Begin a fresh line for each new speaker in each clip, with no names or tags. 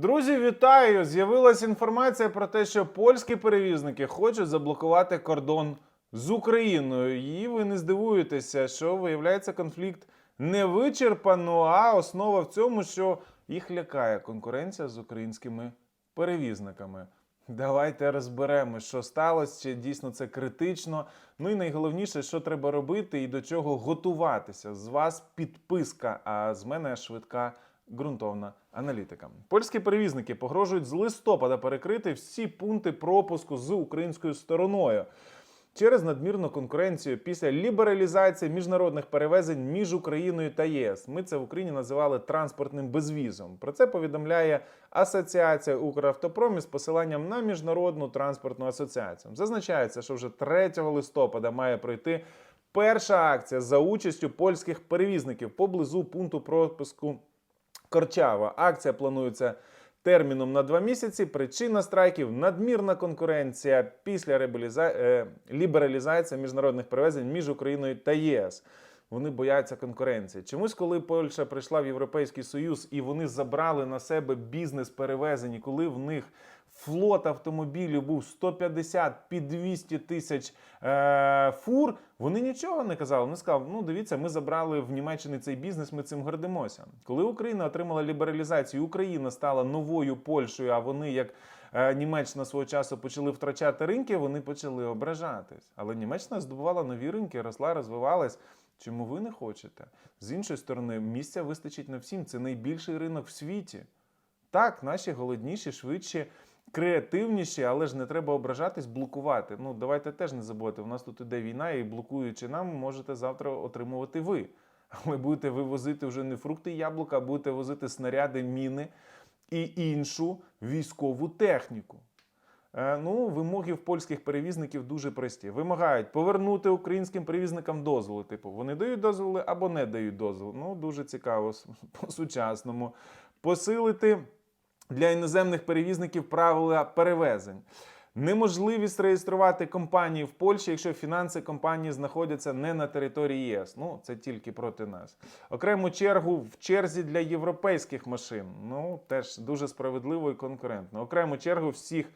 Друзі, вітаю! З'явилася інформація про те, що польські перевізники хочуть заблокувати кордон з Україною. І ви не здивуєтеся, що виявляється конфлікт не вичерпано, а основа в цьому, що їх лякає конкуренція з українськими перевізниками. Давайте розберемо, що сталося, чи дійсно це критично. Ну і найголовніше, що треба робити і до чого готуватися. З вас підписка, а з мене швидка ґрунтовна аналітика. Польські перевізники погрожують з листопада перекрити всі пункти пропуску з українською стороною. Через надмірну конкуренцію після лібералізації міжнародних перевезень між Україною та ЄС. Ми це в Україні називали транспортним безвізом. Про це повідомляє Асоціація Укравтопром із посиланням на міжнародну транспортну асоціацію. Зазначається, що вже 3 листопада має пройти перша акція за участю польських перевізників поблизу пункту пропуску Корчава. Акція планується терміном на два місяці. Причина страйків надмірна конкуренція після ребіліза... е, лібералізації міжнародних перевезень між Україною та ЄС. Вони бояться конкуренції. Чомусь, коли Польща прийшла в Європейський Союз і вони забрали на себе бізнес перевезень, коли в них флот автомобілів був 150 під 200 тисяч е, фур, вони нічого не казали. Вони сказали, ну дивіться, ми забрали в Німеччині цей бізнес, ми цим гордимося. Коли Україна отримала лібералізацію, Україна стала новою Польщею, а вони як. е, Німеччина свого часу почали втрачати ринки, вони почали ображатись. Але Німеччина здобувала нові ринки, росла, розвивалась. Чому ви не хочете? З іншої сторони, місця вистачить на всім. Це найбільший ринок в світі. Так, наші голодніші, швидші, креативніші, але ж не треба ображатись, блокувати. Ну, давайте теж не забувати. У нас тут іде війна, і блокуючи нам, можете завтра отримувати ви. Але будете вивозити вже не фрукти яблука, а будете возити снаряди, міни і іншу військову техніку. Е, Ну, вимоги в польських перевізників дуже прості. Вимагають повернути українським перевізникам дозволи. Типу, вони дають дозволи або не дають дозволу. Ну, дуже цікаво по-сучасному. Посилити для іноземних перевізників правила перевезень. Неможливість реєструвати компанії в Польщі, якщо фінанси компанії знаходяться не на території ЄС. Ну, це тільки проти нас. Окрему чергу в черзі для європейських машин. Ну, теж дуже справедливо і конкурентно. Окрему чергу всіх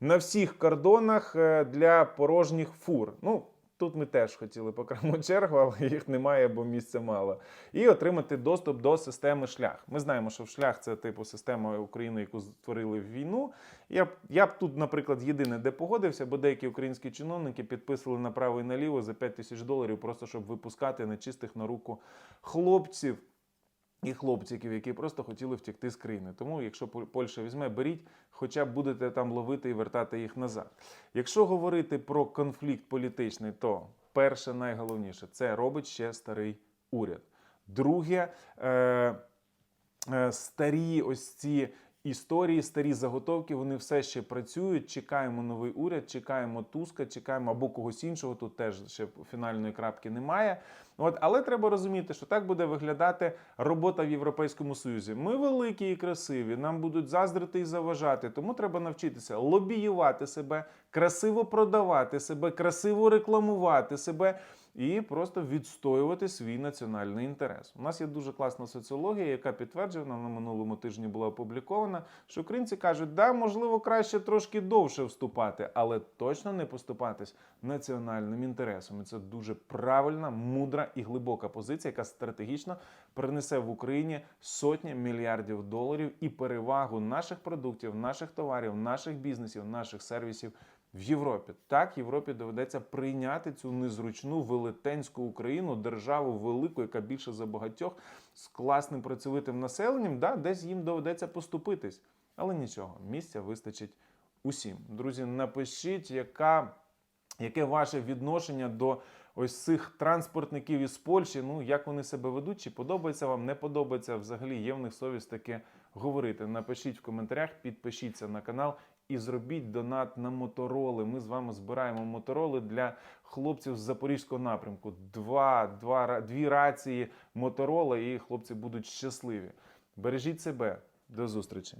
на всіх кордонах е, для порожніх фур. Ну, тут ми теж хотіли по окрему чергу, але їх немає, бо місця мало. І отримати доступ до системи шлях. Ми знаємо, що шлях це типу система України, яку створили в війну. Я б, я б тут, наприклад, єдине, де погодився, бо деякі українські чиновники підписували направо і наліво за 5 тисяч доларів, просто щоб випускати нечистих на руку хлопців і хлопчиків, які просто хотіли втекти з країни. Тому, якщо Пол- Польща візьме, беріть, хоча б будете там ловити і вертати їх назад. Якщо говорити про конфлікт політичний, то перше найголовніше це робить ще старий уряд. Друге, е, е, старі ось ці історії, старі заготовки, вони все ще працюють. Чекаємо новий уряд, чекаємо Туска, чекаємо або когось іншого. Тут теж ще фінальної крапки немає. От, але треба розуміти, що так буде виглядати робота в Європейському Союзі. Ми великі і красиві, нам будуть заздрити і заважати. Тому треба навчитися лобіювати себе, красиво продавати себе, красиво рекламувати себе і просто відстоювати свій національний інтерес. У нас є дуже класна соціологія, яка підтверджена на минулому тижні була опублікована, що українці кажуть, да, можливо, краще трошки довше вступати, але точно не поступатись національним інтересом. І це дуже правильна, мудра і глибока позиція, яка стратегічно принесе в Україні сотні мільярдів доларів і перевагу наших продуктів, наших товарів, наших бізнесів, наших сервісів в Європі. Так, Європі доведеться прийняти цю незручну велетенську Україну, державу велику, яка більше за багатьох, з класним працьовитим населенням. Да, десь їм доведеться поступитись. Але нічого, місця вистачить усім. Друзі, напишіть, яка, яке ваше відношення до ось цих транспортників із Польщі. Ну, як вони себе ведуть, чи подобається вам, не подобається. Взагалі є в них совість таке говорити. Напишіть в коментарях, підпишіться на канал і зробіть донат на мотороли. Ми з вами збираємо мотороли для хлопців з запорізького напрямку. Два, два, дві рації моторола, і хлопці будуть щасливі. Бережіть себе. До зустрічі.